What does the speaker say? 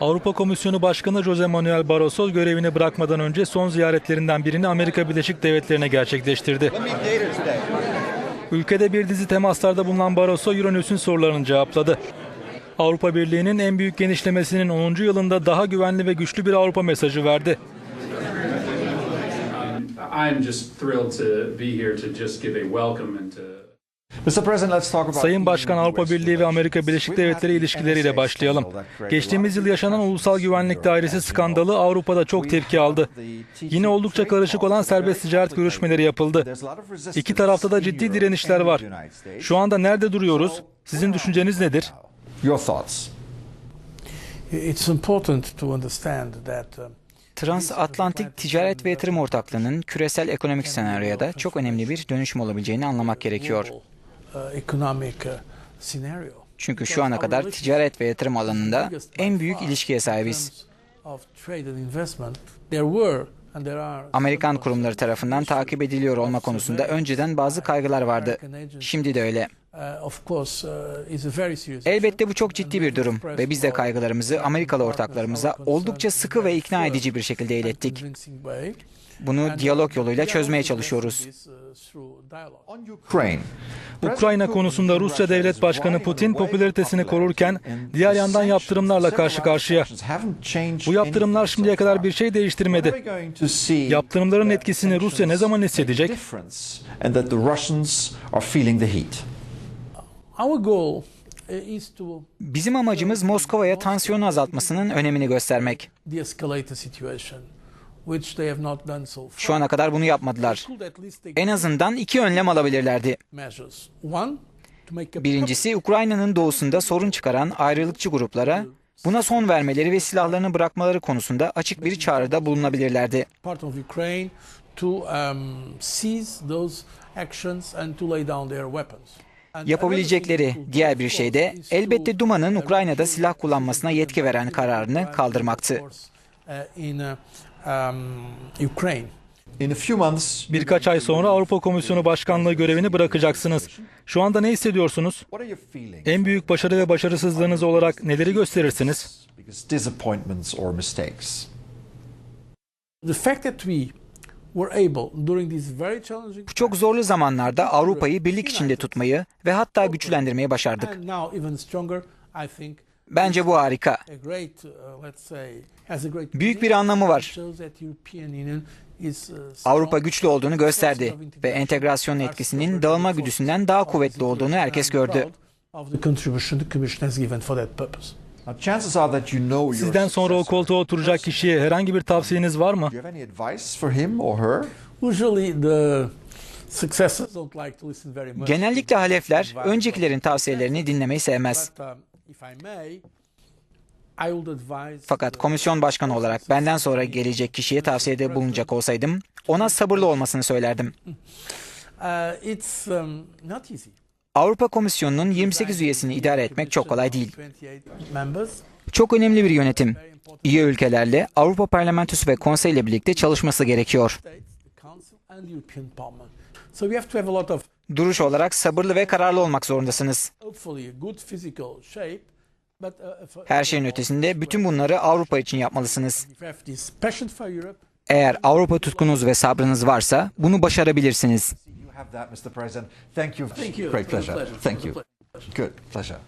Avrupa Komisyonu Başkanı Jose Manuel Barroso görevini bırakmadan önce son ziyaretlerinden birini Amerika Birleşik Devletleri'ne gerçekleştirdi. Ülkede bir dizi temaslarda bulunan Barroso Euronews'ün sorularını cevapladı. Avrupa Birliği'nin en büyük genişlemesinin 10. yılında daha güvenli ve güçlü bir Avrupa mesajı verdi. I'm just thrilled to be here to just give a welcome and to Sayın Başkan Avrupa Birliği ve Amerika Birleşik Devletleri ilişkileriyle başlayalım. Geçtiğimiz yıl yaşanan Ulusal Güvenlik Dairesi skandalı Avrupa'da çok tepki aldı. Yine oldukça karışık olan serbest ticaret görüşmeleri yapıldı. İki tarafta da ciddi direnişler var. Şu anda nerede duruyoruz? Sizin düşünceniz nedir? Your thoughts. It's important to understand that um, Transatlantik Ticaret ve Yatırım Ortaklığı'nın küresel ekonomik senaryoda çok önemli bir dönüşüm olabileceğini anlamak gerekiyor. Uh, economic uh, scenario. Çünkü şu ana kadar ticaret ve yatırım alanında en büyük ilişkiye sahibiz. Amerikan kurumları tarafından takip ediliyor olma konusunda önceden bazı kaygılar vardı. Şimdi de öyle. Uh, of course, uh, is a very serious Elbette bu çok ciddi bir durum ve biz de kaygılarımızı Amerikalı ortaklarımıza oldukça sıkı ve ikna edici bir şekilde ilettik. Bunu diyalog yoluyla çözmeye çalışıyoruz. Uh. Ukrayna konusunda Rusya Devlet Başkanı Putin popülaritesini korurken diğer yandan yaptırımlarla karşı karşıya. Bu yaptırımlar şimdiye kadar bir şey değiştirmedi. Yaptırımların etkisini Rusya ne zaman hissedecek? Bizim amacımız Moskova'ya tansiyonu azaltmasının önemini göstermek. Şu ana kadar bunu yapmadılar. En azından iki önlem alabilirlerdi. Birincisi Ukrayna'nın doğusunda sorun çıkaran ayrılıkçı gruplara buna son vermeleri ve silahlarını bırakmaları konusunda açık bir çağrıda bulunabilirlerdi. Yapabilecekleri diğer bir şey de elbette Duma'nın uh, Ukrayna'da silah kullanmasına yetki veren kararını of kaldırmaktı. uh, uh, um, Ukraine. In a few months, Birkaç ay sonra Avrupa Komisyonu Başkanlığı görevini bırakacaksınız. Şu anda ne hissediyorsunuz? En büyük başarı ve başarısızlığınız olarak neleri gösterirsiniz? Çok zorlu zamanlarda Avrupa'yı birlik içinde tutmayı ve hatta güçlendirmeyi başardık. Bence bu harika. uh, Büyük bir anlamı var. uh, Avrupa güçlü olduğunu gösterdi ve entegrasyonun etkisinin dağılma güdüsünden daha kuvvetli olduğunu herkes gördü. Sizden sonra o koltuğa oturacak kişiye herhangi bir tavsiyeniz var mı? Do you have any advice for him or her? Usually the successors don't like to listen very much. Genellikle halefler öncekilerin tavsiyelerini dinlemeyi sevmez. But, um, if I may, I would advise Fakat komisyon başkanı olarak benden sonra gelecek kişiye tavsiyede bulunacak olsaydım ona sabırlı olmasını söylerdim. Avrupa Komisyonu'nun 28 üyesini idare etmek çok kolay değil. 28 members, Çok önemli bir yönetim. Üye ülkelerle Avrupa Parlamentosu ve Konsey ile birlikte çalışması gerekiyor. Duruş olarak sabırlı ve kararlı olmak zorundasınız. Her şeyin ötesinde bütün bunları Avrupa için yapmalısınız. Eğer Avrupa tutkunuz ve sabrınız varsa bunu başarabilirsiniz. Have that, Mr. President. Thank you. Thank you. Great It was a pleasure. pleasure. Thank you. a Good pleasure.